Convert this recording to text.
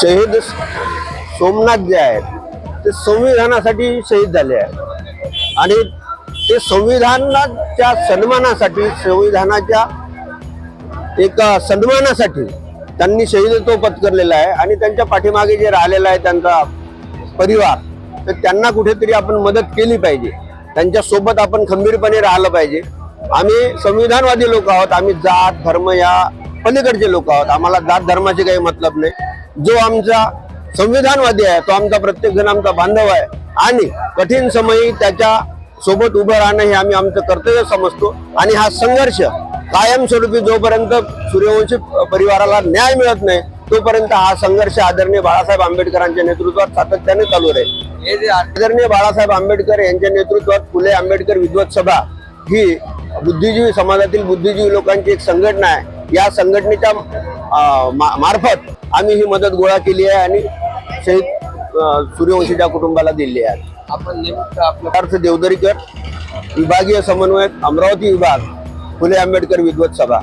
शहीद सोमनाथ जे आहेत ते संविधानासाठी शहीद झाले आहेत. आणि ते संविधानाच्या सन्मानासाठी संविधानाच्या एक सन्मानासाठी त्यांनी शहीदत्व पत्करलेलं आहे. आणि त्यांच्या पाठीमागे जे राहिलेला आहे त्यांचा परिवार तर त्यांना कुठेतरी आपण मदत केली पाहिजे. त्यांच्यासोबत आपण खंबीरपणे राहिलं पाहिजे. आम्ही संविधानवादी लोक आहोत. आम्ही जात धर्म या पलीकडचे लोक आहोत. आम्हाला जात धर्माचे काही मतलब नाही. जो आमचा संविधानवादी आहे तो आमचा प्रत्येक जण आमचा बांधव आहे. आणि कठीण समयी त्याच्या सोबत उभं राहणं हे आम्ही आमचं कर्तव्य समजतो. आणि हा संघर्ष कायमस्वरूपी जोपर्यंत सूर्यवंशी परिवाराला न्याय मिळत नाही तोपर्यंत हा संघर्ष आदरणीय बाळासाहेब आंबेडकरांच्या नेतृत्वात सातत्याने चालू राहील. हे जे आदरणीय बाळासाहेब आंबेडकर यांच्या नेतृत्वात फुले आंबेडकर विद्वत सभा ही बुद्धिजीवी समाजातील बुद्धिजीवी लोकांची एक संघटना आहे. या संघटनेच्या मार्फत आम्ही ही मदत गोळा केली आहे आणि शहीद सूर्यवंशीच्या कुटुंबाला दिली आहे. आपण नेमकं देवदरीकर विभागीय समन्वयक अमरावती विभाग फुले आंबेडकर विद्वत सभा.